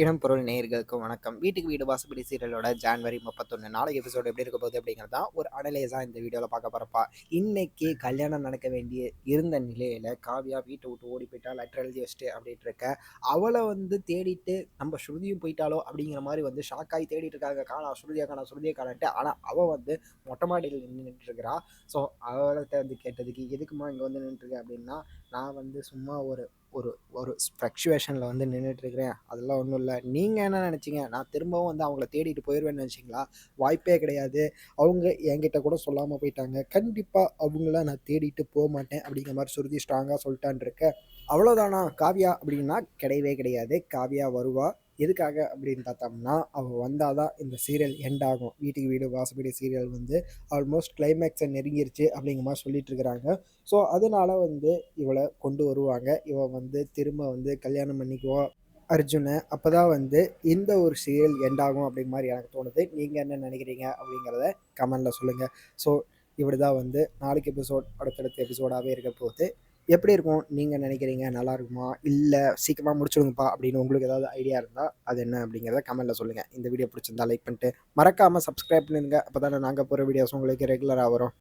இடம் பொருள் நேயர்களுக்கு வணக்கம். வீட்டுக்கு வீடு வாசப்படி சீரியலோட ஜான்வரி முப்பத்தொன்று நாளைக்கு எபிசோடு எப்படி இருக்க போகுது அப்படிங்கிறது தான் ஒரு அனலைஸாக இந்த வீடியோவில் பார்க்க போகிறப்பா இன்னைக்கு கல்யாணம் நடக்க வேண்டிய இருந்த நிலையில் காவியா வீட்டை விட்டு ஓடி போயிட்டா லெட்டர் எழுதி வச்சுட்டு அப்படின்ட்டு இருக்க. அவளை வந்து தேடிட்டு நம்ம ஸ்ருதியும் போயிட்டாலோ அப்படிங்கிற மாதிரி வந்து ஷாக்காகி தேடிட்டு இருக்காங்க. காணா ஸ்ருதியா காணா ஸ்ருதியாக காணான்ட்டு. ஆனால் அவள் வந்து மொட்டை மாடியில் நின்றுட்டு இருக்கிறா. ஸோ அவள்கிட்ட வந்து கேட்டதுக்கு எதுக்குமா இங்கே வந்து நின்றுருக்க அப்படின்னா நான் வந்து சும்மா ஒரு ஒரு ஒரு ஃப்ளக்சுவேஷனில் வந்து நின்றுட்டுருக்கிறேன் அதெல்லாம் ஒன்றும் இல்லை. நீங்கள் என்ன நினச்சிங்க? நான் திரும்பவும் வந்து அவங்கள தேடிட்டு போயிடுவேன்னு நினச்சிங்களா? வாய்ப்பே கிடையாது. அவங்க என்கிட்ட கூட சொல்லாமல் போயிட்டாங்க. கண்டிப்பாக அவங்கள நான் தேடிட்டு போக மாட்டேன் அப்படிங்கிற மாதிரி சுருதி ஸ்ட்ராங்காக சொல்லிட்டான் இருக்க அவ்வளோதானா காவியா அப்படின்னா கிடையவே கிடையாது. காவியா வருவா. எதுக்காக அப்படின்னு பார்த்தோம்னா அவள் வந்தால் தான் இந்த சீரியல் எண்ட் ஆகும். வீட்டுக்கு வீடு வாசப்படி சீரியல் வந்து ஆல்மோஸ்ட் கிளைமேக்ஸை நெருங்கிருச்சு அப்படிங்கிற மாதிரி சொல்லிட்டு இருக்கிறாங்க. ஸோ அதனால வந்து இவளை கொண்டு வருவாங்க. இவள் வந்து திரும்ப வந்து கல்யாணம் பண்ணிக்குவா. அர்ஜுனை அப்போ தான் வந்து இந்த ஒரு சீரியல் எண்ட் ஆகும் அப்படிங்கிற மாதிரி எனக்கு தோணுது. நீங்கள் என்ன நினைக்கிறீங்க அப்படிங்கிறத கமெண்டில் சொல்லுங்கள் ஸோ இப்படி தான் வந்து நாளைக்கு எபிசோட் அடுத்தடுத்த எபிசோடாகவே இருக்க போகுது. எப்படி இருக்கும்? நீங்கள் நினைக்கிறீங்க? நல்லா இருக்குமா? இல்லை சீக்கிரமாக முடிச்சுடுங்கப்பா அப்படின்னு உங்களுக்கு ஏதாவது ஐடியா இருந்தால் அது என்ன அப்படிங்கிறத கமெண்ட்டில் சொல்லுங்கள் இந்த வீடியோ பிடிச்சிருந்தா லைக் பண்ணிட்டு மறக்காமல் சப்ஸ்கிரைப் பண்ணிடுங்க. அப்போ தானே நாங்கள் போகிற வீடியோஸ் உங்களுக்கு ரெகுலராக வரும்.